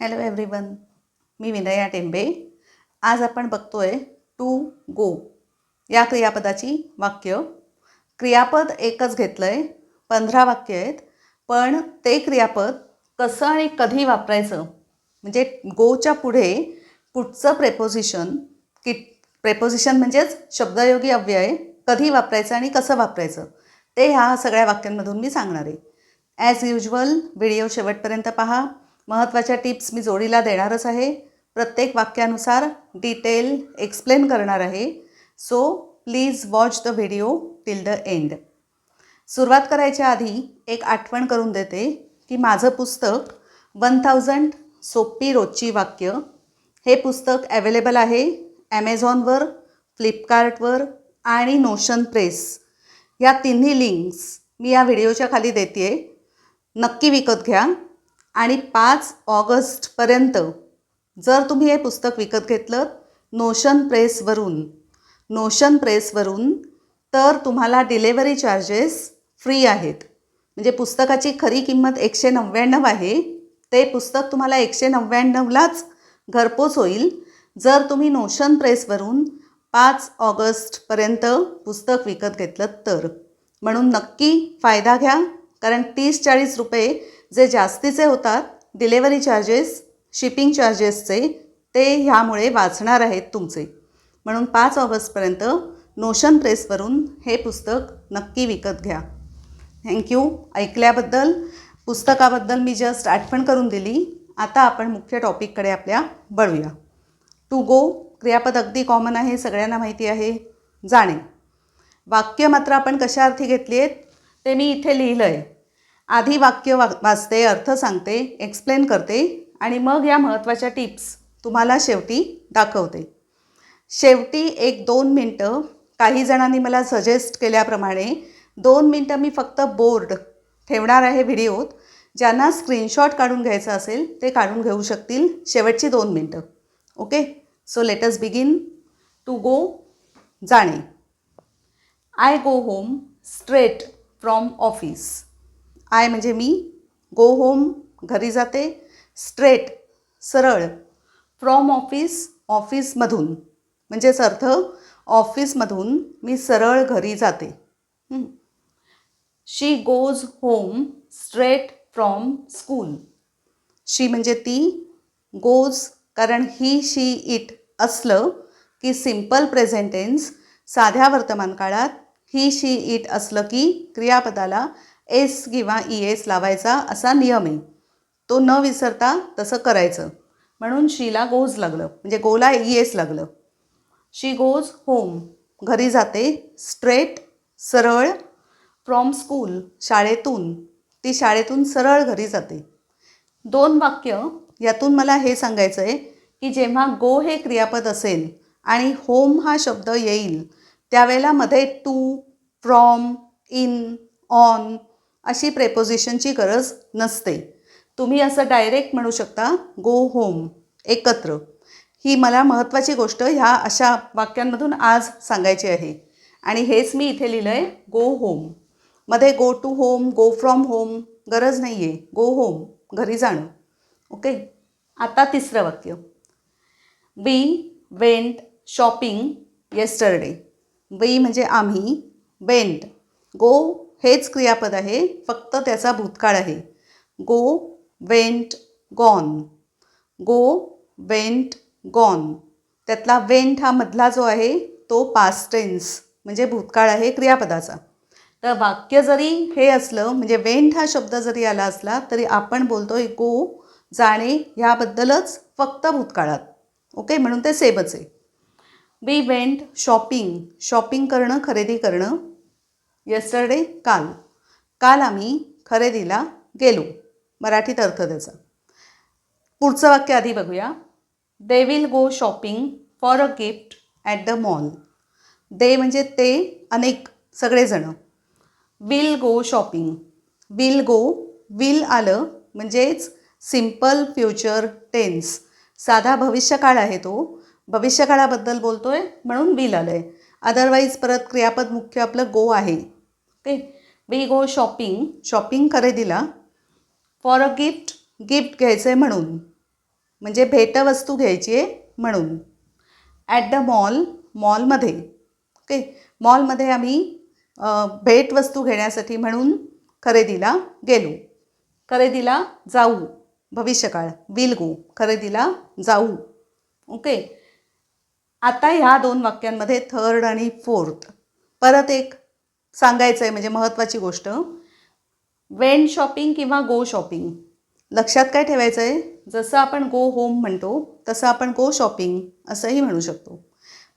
Hello everyone मी विनया टेंबे. आज आपण बघतो आहे टू गो या क्रियापदाची वाक्य. क्रियापद एकच घेतलं आहे पंधरा वाक्य आहेत पण ते क्रियापद कसं आणि कधी वापरायचं? म्हणजे गोच्या पुढे कुठचं प्रेपोजिशन की प्रेपोजिशन म्हणजेच शब्दयोगी अव्यय कधी वापरायचं आणि कसं वापरायचं? ते ह्या सगळ्या वाक्यांमधून मी सांगणार आहे. ॲज युजल व्हिडिओ शेवटपर्यंत पहा. महत्त्वाच्या टिप्स मी जोडीला देणारच आहे. प्रत्येक वाक्यानुसार डिटेल एक्सप्लेन करणार आहे. So please watch the video till the end. सुरुवात करायच्या आधी एक आठवण करून देते की माझं पुस्तक वन थाउजंड सोपी रोजची वाक्य. हे पुस्तक ॲवेलेबल आहे ॲमेझॉनवर फ्लिपकार्टवर आणि नोशन प्रेस. या तिन्ही लिंक्स मी या व्हिडिओच्या खाली देते नक्की विकत घ्या. आणि पाच ऑगस्टपर्यंत जर तुम्ही हे पुस्तक विकत घेतलं नोशन प्रेसवरून नोशन प्रेसवरून तर तुम्हाला डिलेवरी चार्जेस फ्री आहेत. म्हणजे पुस्तकाची खरी किंमत एकशे नव्याण्णव आहे. ते पुस्तक तुम्हाला एकशे नव्याण्णवलाच घरपोच होईल. जर तुम्ही नोशन प्रेसवरून पाच ऑगस्टपर्यंत पुस्तक विकत घेतलं तर. म्हणून नक्की फायदा घ्या कारण तीस चाळीस रुपये जे जास्तीचे होतात डिलेवरी चार्जेस शिपिंग चार्जेसचे ते ह्यामुळे वाचणार आहेत तुमचे. म्हणून पाच ऑगस्टपर्यंत नोशन प्रेसवरून हे पुस्तक नक्की विकत घ्या. थँक्यू ऐकल्याबद्दल पुस्तकाबद्दल मी जस्ट आठवण करून दिली. आता आपण मुख्य टॉपिककडे आपल्या बळूया टू गो क्रियापद अगदी कॉमन आहे सगळ्यांना माहिती आहे जाणे. वाक्य मात्र आपण कशा अर्थी घेतली आहेत ते मी इथे लिहिलं आहे आधी वाक्य वा वाचते अर्थ सांगते एक्सप्लेन करते आणि मग या महत्त्वाच्या टिप्स तुम्हाला शेवटी दाखवते. शेवटी एक दोन मिनटं काही जणांनी मला सजेस्ट केल्याप्रमाणे दोन मिनटं मी फक्त बोर्ड ठेवणार आहे व्हिडिओत ज्यांना स्क्रीनशॉट काढून घ्यायचं असेल ते काढून घेऊ शकतील शेवटची दोन मिनटं. Okay so let's begin to go जाणे. I go home straight from office I म्हणजे मी गो होम घरी जाते स्ट्रेट सरळ फ्रॉम ऑफिस ऑफिसमधून म्हणजेच अर्थ ऑफिसमधून मी सरळ घरी जाते. She goes home straight from school she म्हणजे ती गोज कारण ही शी इट असलं की सिंपल प्रेझेंटेन्स साध्या वर्तमान काळात ही शी इट असलं की क्रियापदाला एस किंवा ई एस लावायचा असा नियम आहे. तो न विसरता तसं करायचं. म्हणून शीला गोज लागलं. म्हणजे गोला ई एस लागलं. She goes home. घरी जाते. स्ट्रेट सरळ फ्रॉम स्कूल शाळेतून. ती शाळेतून सरळ घरी जाते. दोन वाक्य यातून मला हे सांगायचं आहे की जेव्हा गो हे क्रियापद असेल आणि होम हा शब्द येईल त्यावेळेला मध्ये टू फ्रॉम इन ऑन अशी प्रेपोजिशनची गरज नसते. तुम्ही असं डायरेक्ट म्हणू शकता गो होम एकत्र. ही मला महत्त्वाची गोष्ट ह्या अशा वाक्यांमधून आज सांगायची आहे. आणि हेच मी इथे लिहिलं आहे go होममध्ये go to home go from home गरज नाही आहे गो होम घरी जाणं. ओके आता तिसरं वाक्य. We went shopping yesterday we म्हणजे आम्ही वेंट गो हेच क्रियापद आहे फक्त त्याचा भूतकाळ आहे. Go went gone. Go went gone. त्यातला वेंट हा मधला जो आहे तो पास्ट टेन्स म्हणजे भूतकाळ आहे क्रियापदाचा. तर वाक्य जरी हे असलं म्हणजे वेंट हा शब्द जरी आला असला तरी आपण बोलतो आहे गो जाणे ह्याबद्दलच फक्त भूतकाळात. ओके? म्हणून ते सेबच. आहे वी वेंट शॉपिंग. शॉपिंग करणं खरेदी करणं. येस्टरडे काल. काल आम्ही खरेदीला गेलो. मराठीत अर्थ त्याचा. पुढचं वाक्य आधी बघूया. They will go shopping for a gift at the mall they म्हणजे ते अनेक सगळेजणं. Will go shopping will go will आलं म्हणजेच सिंपल फ्युचर टेन्स साधा भविष्यकाळ आहे तो. भविष्यकाळाबद्दल बोलतो आहे म्हणून विल आलं आहे अदरवाईज परत क्रियापद मुख्य आपलं गो आहे. Okay? We go shopping shopping खरेदीला. फॉर अ गिफ्ट गिफ्ट घ्यायचं आहे म्हणून. म्हणजे भेटवस्तू घ्यायची आहे म्हणून. ॲट द मॉल मॉलमध्ये ओके? मॉलमध्ये आम्ही भेटवस्तू घेण्यासाठी म्हणून खरेदीला गेलो. खरेदीला जाऊ. भविष्यकाळ. विल गो खरेदीला जाऊ. ओके? आता ह्या दोन वाक्यांमध्ये थर्ड आणि फोर्थ परत एक. सांगायचं आहे म्हणजे महत्त्वाची गोष्ट. वेन शॉपिंग किंवा गो शॉपिंग लक्षात काय ठेवायचं आहे जसं आपण गो होम म्हणतो तसं आपण गो शॉपिंग असंही म्हणू शकतो.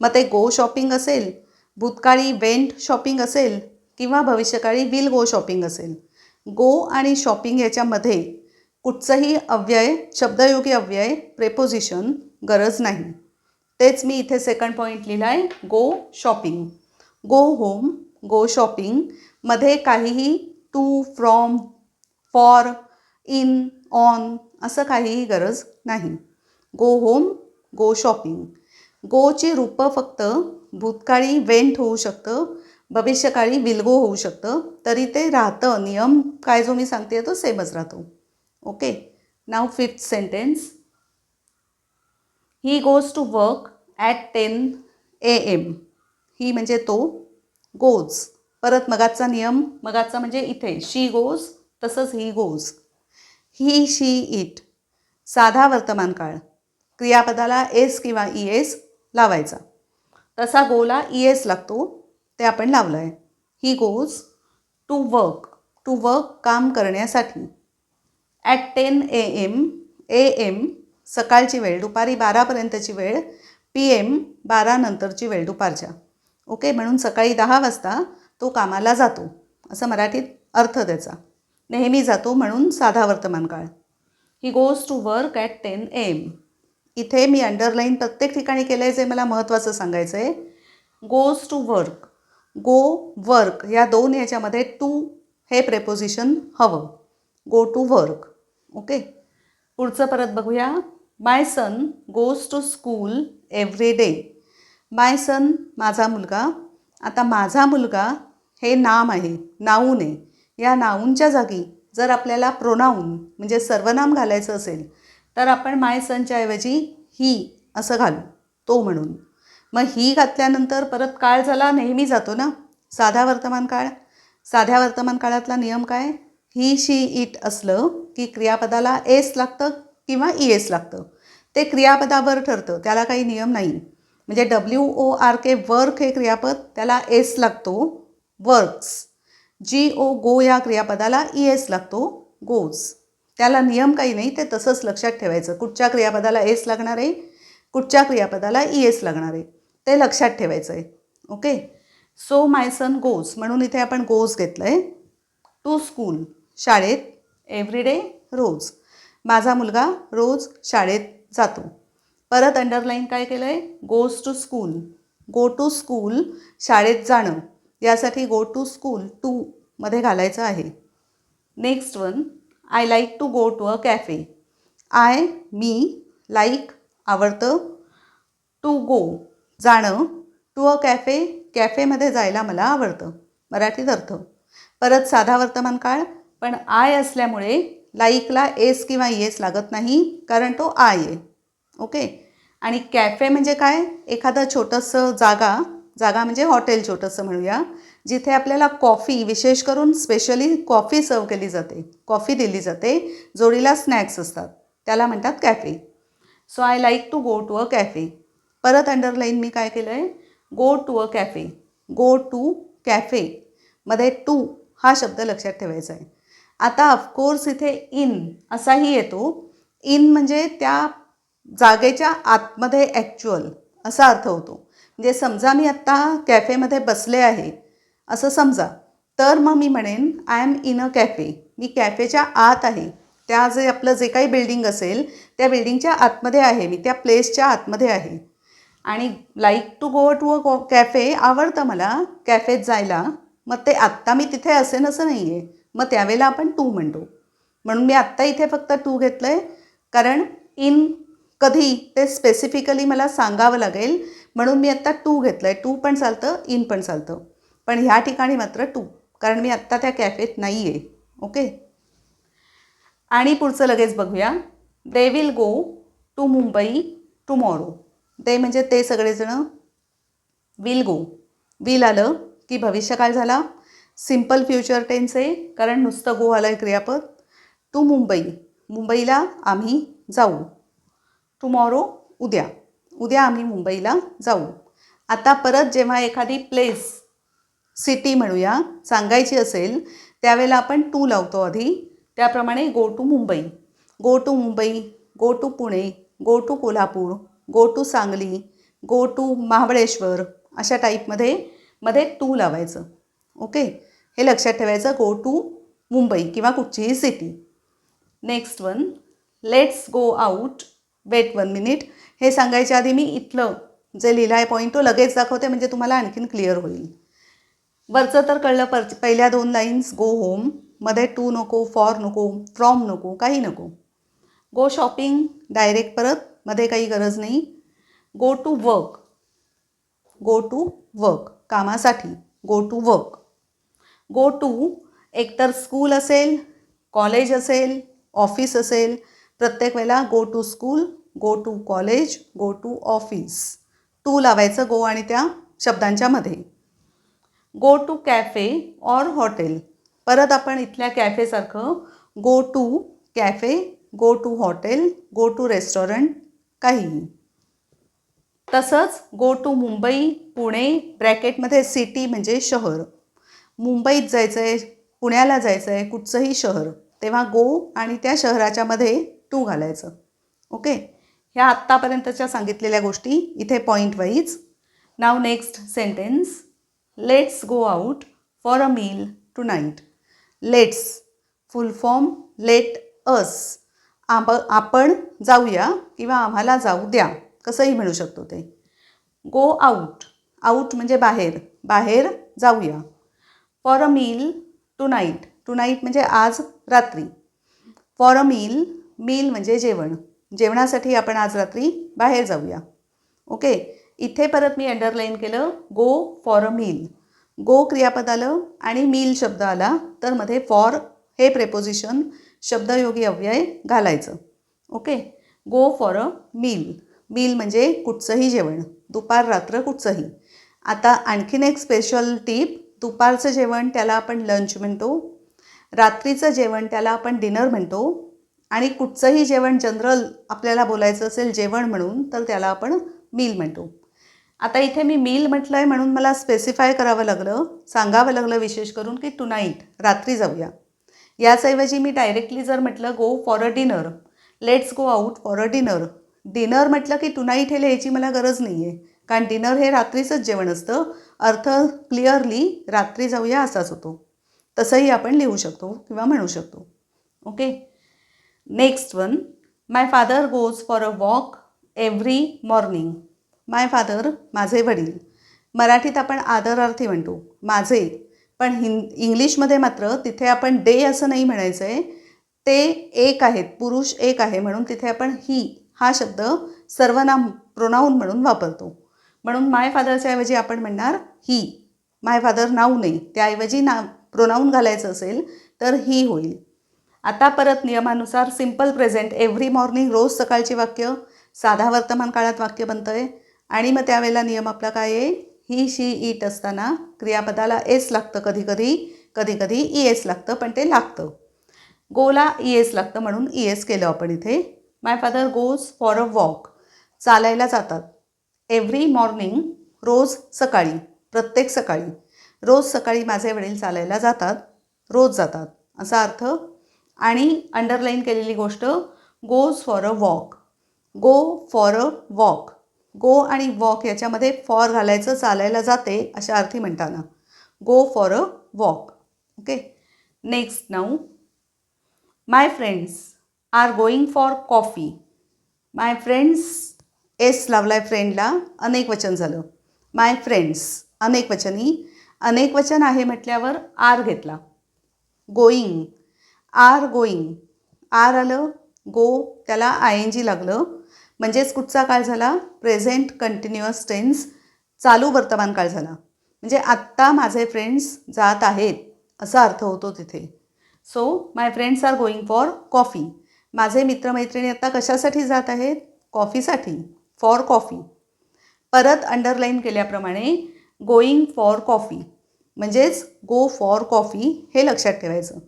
मग ते गो शॉपिंग असेल भूतकाळी वेंट शॉपिंग असेल किंवा भविष्यकाळी विल गो शॉपिंग असेल. गो आणि शॉपिंग याच्यामध्ये कुठचंही अव्यय शब्दयोगी अव्यय प्रेपोजिशन गरज नाही. तेच मी इथे सेकंड पॉईंट लिहिला आहे गो शॉपिंग गो होम गो शॉपिंगमध्ये काहीही to from for in on असं काहीही गरज नाही. गो होम गो शॉपिंग गोची रूपं फक्त भूतकाळी वेंट होऊ शकतं भविष्यकाळी विलगो होऊ शकतं तरी ते राहतं. नियम काय जो मी सांगते तो सेमच राहतो. Okay now fifth sentence he goes to work at ten A M he म्हणजे तो गोज परत मगाचा नियम मगाचा म्हणजे इथे. शी गोज तसंच he goes he she it साधा वर्तमान काळ. क्रियापदाला एस किंवा ई एस लावायचा. तसा गोला ई एस लागतो ते आपण लावलं आहे he goes to work to work काम करण्यासाठी. At ten A M A M सकाळची वेळ दुपारी बारापर्यंतची वेळ पी एम बारानंतरची वेळ दुपारच्या. ओके म्हणून सकाळी दहा वाजता तो कामाला जातो. असं मराठीत अर्थ त्याचा. नेहमी जातो म्हणून साधा वर्तमान काळ. He goes to work at ten M इथे मी अंडरलाईन प्रत्येक ठिकाणी केलं आहे जे मला महत्त्वाचं सांगायचं आहे goes to work go work या दोन याच्यामध्ये टू हे प्रेपोजिशन हवं. गो टू वर्क ओके पुढचं परत बघूया. My son goes to school every day my son माझा मुलगा. आता माझा मुलगा हे नाम आहे नाऊन आहे. या नाऊनच्या जागी जर आपल्याला प्रोनाऊन म्हणजे सर्वनाम घालायचं असेल तर आपण माय सनच्या ऐवजी ही असं घालू तो म्हणून. मग ही घातल्यानंतर परत काळ झाला नेहमी जातो ना? साधा वर्तमान काळ? साध्या वर्तमान काळातला नियम काय? ही शी इट असलं की क्रियापदाला एस लागतं किंवा ई एस लागतं. ते क्रियापदावर ठरतं त्याला काही नियम नाही. म्हणजे W O R K work हे क्रियापद त्याला एस लागतो वर्क्स. जी ओ गो या क्रियापदाला ई एस लागतो गोज. त्याला नियम काही नाही ते तसंच लक्षात ठेवायचं. कुठच्या क्रियापदाला एस लागणार आहे? कुठच्या क्रियापदाला ई एस लागणार आहे? ते लक्षात ठेवायचं आहे okay? So my son goes. म्हणून इथे आपण गोज घेतलं आहे टू स्कूल. शाळेत एव्हरीडे रोज. माझा मुलगा रोज शाळेत जातो. परत अंडरलाईन काय केलं आहे goes to school go to school शाळेत जाणं. यासाठी गो टू स्कूल टू मध्ये घालायचं आहे. Next one I like to go to a cafe I me like आवडतं टू गो जाणं टू अ कॅफे कॅफेमध्ये जायला मला आवडतं. मराठीत अर्थ. परत साधा वर्तमान काळ पण आय असल्यामुळे लाईकला एस किंवा एस लागत नाही कारण तो आय आहे. ओके? आणि कॅफे म्हणजे काय? एखादं छोटंसं जागा जागा म्हणजे हॉटेल छोटंसं म्हणूया जिथे आपल्याला कॉफी विशेष करून स्पेशली कॉफी सर्व केली जाते. कॉफी दिली जाते जोडीला स्नॅक्स असतात. त्याला म्हणतात cafe. So I like to go to a cafe परत अंडरलाईन मी काय केलं आहे go to a cafe go to cafe मध्ये टू हा शब्द लक्षात ठेवायचा आहे. आता ऑफकोर्स इथे इन असाही येतो. इन म्हणजे त्या जागेच्या आतमध्ये ॲक्च्युअल असा अर्थ होतो. म्हणजे समजा मी आत्ता कॅफेमध्ये बसले आहे असं समजा. तर मग मी म्हणेन I am in a cafe मी कॅफेच्या आत आहे. त्या जे आपलं जे काही बिल्डिंग असेल त्या बिल्डिंगच्या आतमध्ये आहे. मी त्या प्लेसच्या आतमध्ये आहे. आणि like to go to a cafe आवडतं मला कॅफेत जायला. मग ते आत्ता मी तिथे असेन असं नाही आहे मग त्यावेळेला आपण टू म्हणतो. म्हणून मी आत्ता इथे फक्त टू घेतलं आहे कारण इन कधी ते स्पेसिफिकली मला सांगावं लागेल. म्हणून मी आत्ता टू घेतलं आहे टू पण चालतं इन पण चालतं. पण ह्या ठिकाणी मात्र टू कारण मी आत्ता त्या कॅफेत नाही आहे ओके आणि पुढचं लगेच बघूया. They will go to Mumbai tomorrow ते म्हणजे ते सगळेजण विल गो विल आलं की भविष्यकाळ झाला. सिंपल फ्युचर टेन्स आहे. कारण नुसतं गो आलं आहे क्रियापद. टू मुंबई मुंबईला आम्ही जाऊ. टुमॉरो उद्या. उद्या आम्ही मुंबईला जाऊ. आता परत जेव्हा एखादी प्लेस सिटी म्हणूया सांगायची असेल त्यावेळेला आपण टू लावतो आधी. त्याप्रमाणे go to Mumbai. Go to Mumbai go to Pune go to Kolhapur go to Sangli go to Mahabaleshwar अशा टाईपमध्ये मध्ये टू लावायचं. ओके हे लक्षात ठेवायचं गो टू मुंबई किंवा कुठचीही city next one let's go out wait one minute हे सांगायच्या आधी मी इथलं जे लिहिलं आहे पॉईंट तो लगेच दाखवते म्हणजे तुम्हाला आणखीन क्लिअर होईल. वरचं तर कळलं पर पहिल्या दोन लाईन्स गो होममध्ये टू नको फॉर नको फ्रॉम नको काही नको. गो शॉपिंग डायरेक्ट परत मध्ये काही गरज नाही. Go to work go to work कामासाठी. Go to work go to एकतर स्कूल असेल कॉलेज असेल ऑफिस असेल प्रत्येक वेळेला go to school go to college go to office to लावायचं गो आणि त्या शब्दांच्या मध्ये. Go to cafe or hotel परत आपण इथल्या कॅफेसारखं go to cafe go to hotel go to restaurant काहीही तसंच गो टू मुंबई पुणे ब्रॅकेटमध्ये सिटी म्हणजे शहर. मुंबईत जायचं आहे पुण्याला जायचं आहे कुठचंही शहर. तेव्हा गो आणि त्या शहराच्यामध्ये टू घालायचं. ओके ह्या आत्तापर्यंतच्या सांगितलेल्या गोष्टी इथे point wise now next sentence let's go out for a meal tonight let's full form let us आप आपण जाऊया किंवा आम्हाला जाऊ द्या. कसंही म्हणू शकतो ते. गो आऊट आऊट म्हणजे बाहेर. बाहेर जाऊया. For a meal tonight tonight म्हणजे आज रात्री. फॉर अ मील मील म्हणजे जेवण. जेवणासाठी आपण आज रात्री बाहेर जाऊया. ओके इथे परत मी अंडरलाईन केलं गो फॉर अ मील गो क्रियापद आलं आणि मील शब्द आला तर मध्ये फॉर हे प्रेपोजिशन शब्दयोगी अव्यय घालायचं. Okay go for a meal meal म्हणजे कुठचंही जेवण. दुपार रात्र कुठचंही. आता आणखीन एक स्पेशल टीप दुपारचं जेवण त्याला आपण लंच म्हणतो. रात्रीचं जेवण त्याला आपण डिनर म्हणतो. आणि कुठचंही जेवण जनरल आपल्याला बोलायचं असेल जेवण म्हणून तर त्याला आपण मील म्हणतो. आता इथे मी मील म्हटलं आहे म्हणून मला स्पेसिफाय करावं लागलं सांगावं लागलं विशेष करून की टुनाईट रात्री जाऊया. याचऐवजी मी डायरेक्टली जर म्हटलं go for a dinner let's go out for a dinner dinner म्हटलं की टुनाईट हे लिहायची मला गरज नाही आहे कारण डिनर हे रात्रीचंच जेवण असतं. अर्थ क्लिअरली रात्री जाऊया असाच होतो. तसंही आपण लिहू शकतो किंवा म्हणू शकतो. Okay next one my father goes for a walk every morning my father माझे वडील. मराठीत आपण आदरार्थी म्हणतो. माझे. पण हिं इंग्लिशमध्ये मात्र तिथे आपण डे असं नाही म्हणायचं आहे ते एक आहेत. पुरुष एक आहे. म्हणून तिथे आपण ही हा शब्द सर्वनाम प्रोनाऊन म्हणून वापरतो. म्हणून माय फादरच्या ऐवजी आपण म्हणणार ही माय फादर नाव नाही. त्याऐवजी ना प्रोनाऊन घालायचं असेल तर ही होईल. आता परत नियमानुसार सिंपल प्रेझेंट एव्हरी मॉर्निंग रोज सकाळची वाक्य साधा वर्तमान काळात वाक्य बनतं आहे आणि मग त्यावेळेला नियम आपला काय आहे? ही शी इट असताना क्रियापदाला एस लागतं कधीकधी कधीकधी ई एस लागतं पण ते लागतं. गोला ई एस लागतं म्हणून ई एस केलं आपण इथे. My father goes for a walk चालायला जातात. एव्हरी मॉर्निंग रोज सकाळी प्रत्येक सकाळी रोज सकाळी माझे वडील चालायला जातात रोज जातात. असा अर्थ आणि अंडरलाईन केलेली गोष्ट goes for a walk go for a walk go आणि वॉक याच्यामध्ये फॉर घालायचं चालायला जाते अशा अर्थी म्हणताना go for a walk okay next now my friends are going for coffee my friends S लावलाय फ्रेंडला अनेक वचन झालं. माय फ्रेंड्स अनेक वचनी. अनेक वचन आहे म्हटल्यावर आर घेतला. Going R going. आर आलं गो त्याला आय एन जी लागलं. म्हणजेच कुठचा काळ झाला? प्रेझेंट कंटिन्युअस टेन्स चालू वर्तमान काळ झाला. म्हणजे आत्ता माझे फ्रेंड्स जात आहेत असा अर्थ होतो तिथे. So my friends are going for coffee माझे मित्रमैत्रिणी आता कशासाठी जात आहेत? कॉफीसाठी. फॉर कॉफी परत अंडरलाईन केल्याप्रमाणे गोईंग फॉर कॉफी म्हणजेच गो फॉर कॉफी हे लक्षात ठेवायचं.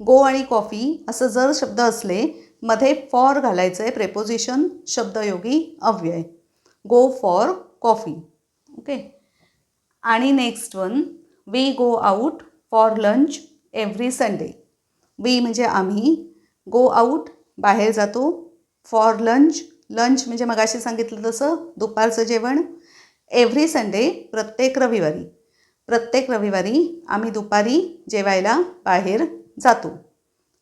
गो आणि कॉफी असं जर शब्द असले मध्ये फॉर घालायचं आहे प्रेपोजिशन शब्दयोगी अव्यय. Go for coffee. ओके आणि next one we go out for lunch every Sunday we म्हणजे आम्ही गो आऊट बाहेर जातो फॉर लंच लंच म्हणजे मगाशी सांगितलं तसं दुपारचं जेवण एव्हरी संडे प्रत्येक रविवारी. प्रत्येक रविवारी आम्ही दुपारी जेवायला बाहेर जातो.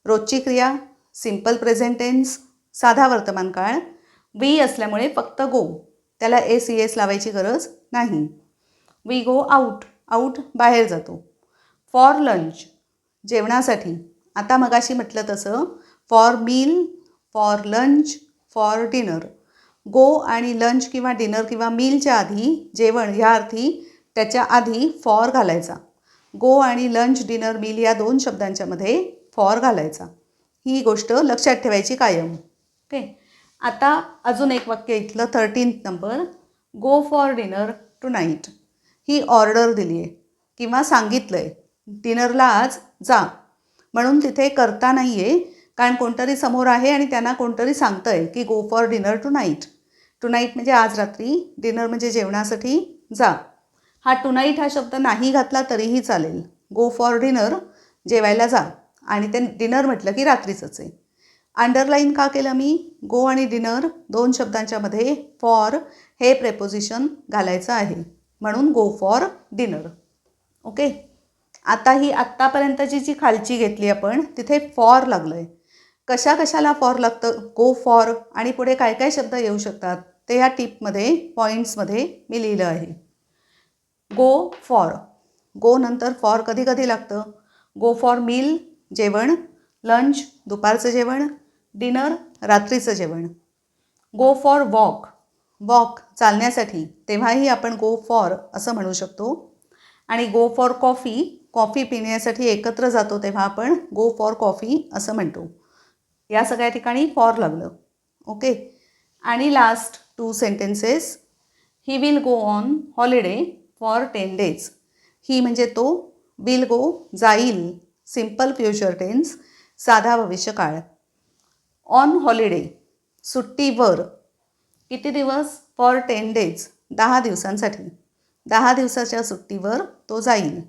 रोजची क्रिया सिंपल प्रेझेंटेन्स साधा साधा वर्तमानकाळ वी असल्यामुळे फक्त गो त्याला ए सी एस लावायची गरज नाही. वी गो आऊट आऊट बाहेर जातो. फॉर लंच जेवणासाठी. आता मगाशी म्हटलं तसं for meal for lunch for dinner go आणि लंच किंवा डिनर किंवा मीलच्या आधी जेवण ह्या अर्थी त्याच्या आधी फॉर घालायचा. गो आणि लंच डिनर मील या दोन शब्दांच्यामध्ये फॉर घालायचा. ही गोष्ट लक्षात ठेवायची कायम. ओके. आता अजून एक वाक्य इथलं thirteenth number go for dinner tonight he order दिली आहे किंवा सांगितलं आहे डिनरला आज जा. म्हणून तिथे करता नाही आहे कारण कोणतरी समोर आहे आणि त्यांना कोणतरी सांगतं आहे की go for dinner tonight tonight म्हणजे आज रात्री डिनर म्हणजे जेवणासाठी जा. हा टुनाईट हा शब्द नाही घातला तरीही चालेल. गो फॉर डिनर जेवायला जा. आणि ते डिनर म्हटलं की रात्रीचंच आहे. अंडरलाईन का केलं मी? गो आणि डिनर दोन शब्दांच्यामध्ये फॉर हे प्रेपोजिशन घालायचं आहे. म्हणून गो फॉर डिनर ओके आता ही आत्तापर्यंतची जी खालची घेतली आपण तिथे फॉर लागलं आहे कशा कशाला फॉर लागतं? गो फॉर आणि पुढे काय काय शब्द येऊ शकतात? ते या टिपमध्ये पॉईंट्समध्ये मी लिहिलं आहे. गो फॉर गो नंतर फॉर कधी कधी लागतं? गो फॉर मील जेवण. लंच दुपारचं जेवण. डिनर रात्रीचं जेवण. गो फॉर वॉक वॉक चालण्यासाठी. तेव्हाही आपण गो फॉर असं म्हणू शकतो. आणि गो फॉर कॉफी कॉफी पिण्यासाठी एकत्र जातो तेव्हा आपण गो फॉर कॉफी असं म्हणतो. या सगळ्या ठिकाणी फॉर लागलं. ओके आणि last two sentences he will go on holiday for ten days. He म्हणजे तो विल गो जाईल सिंपल फ्युचर टेन्स साधा भविष्यकाळ. ऑन हॉलिडे सुट्टीवर किती दिवस? फॉर टेन डेज दहा दिवसांसाठी. दहा दिवसाच्या सुट्टीवर तो जाईल.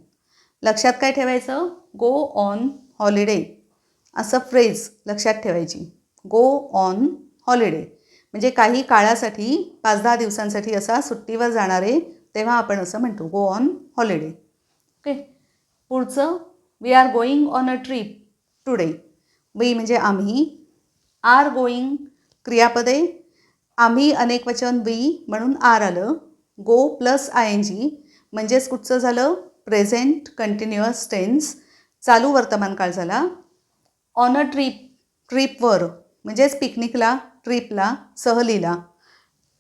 लक्षात काय ठेवायचं? Go on holiday. असं फ्रेज लक्षात ठेवायची. Go on holiday. म्हणजे काही काळासाठी पाच दहा दिवसांसाठी असा सुट्टीवर जाणारे तेव्हा आपण असं म्हणतो गो ऑन हॉलिडे ओके पुढचं we are going on a trip today we म्हणजे आम्ही आर गोईंग क्रियापदे आम्ही अनेक वचन वी म्हणून आर आलं. Go plus I N G म्हणजेच कुठचं झालं? प्रेझेंट कंटिन्युअस टेन्स चालू वर्तमानकाळ झाला. ऑन अ ट्रीप ट्रीपवर म्हणजेच पिकनिकला ट्रीपला सहलीला.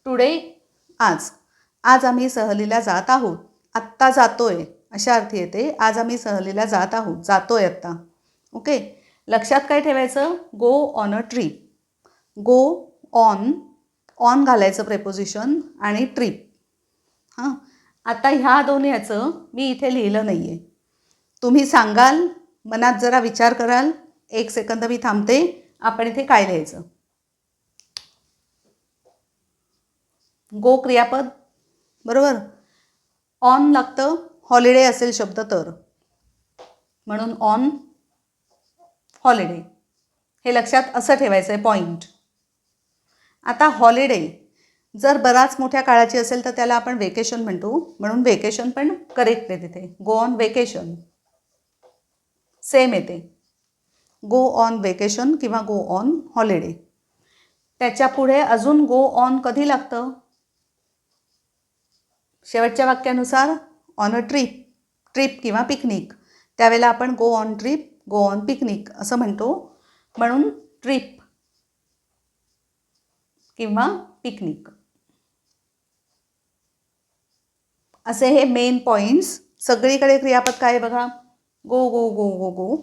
टुडे आज. आज आम्ही सहलीला जात आहोत. आत्ता जातोय. अशा अर्थी येते आज आम्ही सहलीला जात आहोत. जातोय आत्ता. ओके? लक्षात काय ठेवायचं? Go on a trip go on on घालायचं प्रेपोजिशन आणि ट्रीप हां? आता ह्या दोन याचं मी इथे लिहिलं नाही आहे तुम्ही सांगाल मनात जरा विचार कराल. एक सेकंद मी थांबते. आपण इथे काय लिहायचं? गो क्रियापद. बरोबर? ऑन लागतं हॉलिडे असेल शब्द तर. म्हणून ऑन हॉलिडे हे लक्षात असं ठेवायचं आहे पॉईंट आता हॉलिडे जर बराच मोठ्या काळाची असेल तर त्याला आपण वेकेशन म्हणतो. म्हणून वेकेशन पण करेक्ट आहे तिथे. गो ऑन वेकेशन सेम येते. गो ऑन वेकेशन किंवा गो ऑन हॉलिडे त्याच्या पुढे अजून गो ऑन कधी लागतं? शेवटच्या वाक्यानुसार ऑन अ ट्रीप ट्रिप किंवा पिकनिक त्यावेळेला आपण go on trip go on picnic असं म्हणतो. म्हणून ट्रिप किंवा पिकनिक असे हे मेन पॉईंट्स सगळीकडे क्रियापद काय आहे बघा? गो गो गो गो गो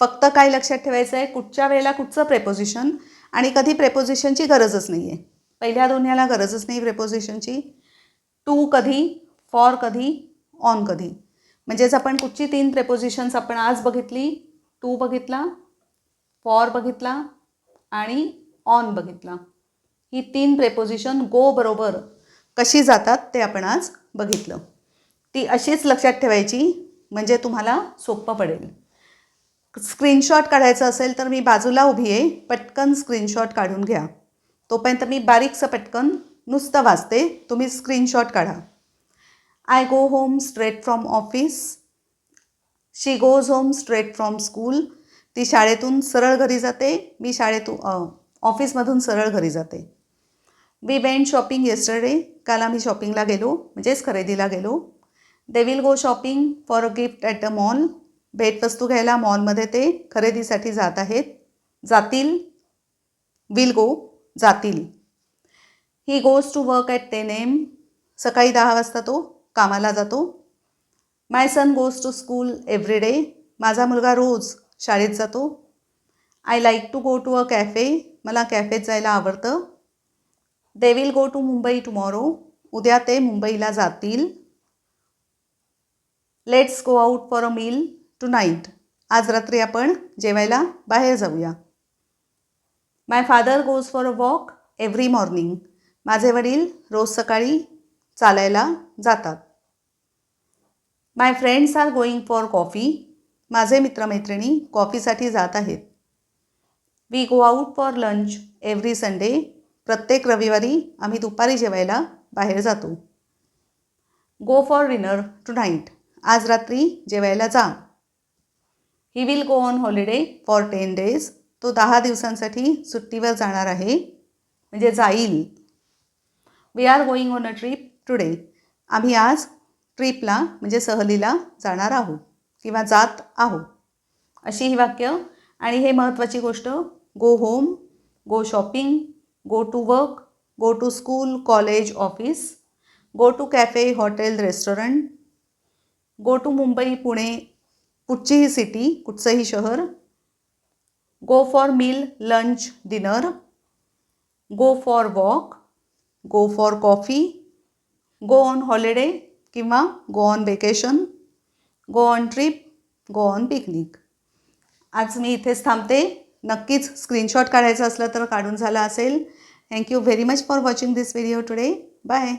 फक्त काय लक्षात ठेवायचं आहे? कुठच्या वेळेला कुठचं प्रेपोजिशन आणि कधी प्रेपोजिशनची गरजच नाही आहे पहिल्या दोन्हीला गरजच नाही प्रेपोजिशनची टू कधी फॉर कधी ऑन कधी. म्हणजेच आपण कुठची तीन प्रेपोजिशन्स आपण आज बघितली टू बघितला फॉर बघितला आणि ऑन बघितला. ही तीन प्रेपोजिशन गो बरोबर कशी जातात ते आपण आज बघितलं. ती अशीच लक्षात ठेवायची म्हणजे तुम्हाला सोपं पडेल. स्क्रीनशॉट काढायचं असेल तर मी बाजूला उभी आहे पटकन स्क्रीनशॉट काढून घ्या. तोपर्यंत मी बारीकसं पटकन नुसतं वाचते. तुम्ही स्क्रीनशॉट काढा. I go home straight from office she goes home straight from school ती शाळेतून सरळ घरी जाते. मी शाळेतून ऑफिसमधून सरळ घरी जाते. वी वेंट शॉपिंग येस्टरडे काल आम्ही शॉपिंगला गेलो. म्हणजेच खरेदीला गेलो. They will go shopping for a gift at a mall भेटवस्तू घ्यायला मॉलमध्ये ते खरेदीसाठी जात आहेत. जातील. विल गो जातील. He goes to work at ten AM सकाळी दहा वाजता तो कामाला जातो. My son goes to school every day माझा मुलगा रोज शाळेत जातो. I like to go to a cafe मला कॅफेत जायला आवडतं. They will go to Mumbai tomorrow उद्या ते मुंबईला जातील. Let's go out for a meal tonight आज रात्री आपण जेवायला बाहेर जाऊया. My father goes for a walk every morning माझे वडील रोज सकाळी चालायला जातात. My friends are going for coffee माझे मित्रमैत्रिणी कॉफीसाठी जात आहेत. We go out for lunch every Sunday प्रत्येक रविवारी आम्ही दुपारी जेवायला बाहेर जातो. Go for dinner tonight आज रात्री जेवायला जा. He will go on holiday for ten days तो दहा दिवसांसाठी सुट्टीवर जाणार आहे. म्हणजे जाईल. We are going on a trip today आम्ही आज ट्रिपला म्हणजे सहलीला जाणार आहोत किंवा जात आहोत. अशी ही वाक्य. आणि हे महत्त्वाची गोष्ट go home go shopping go to work go to school college office go to cafe hotel restaurant go to Mumbai Pune कुठचीही सिटी कुठचंही शहर go for meal lunch dinner go for walk go for coffee go on holiday किंवा go on vacation go on trip go on picnic आज मी इथेच थांबते. नक्कीच screenshot काढायचं असलं तर काढून झाला असेल. Thank you very much for watching this video today bye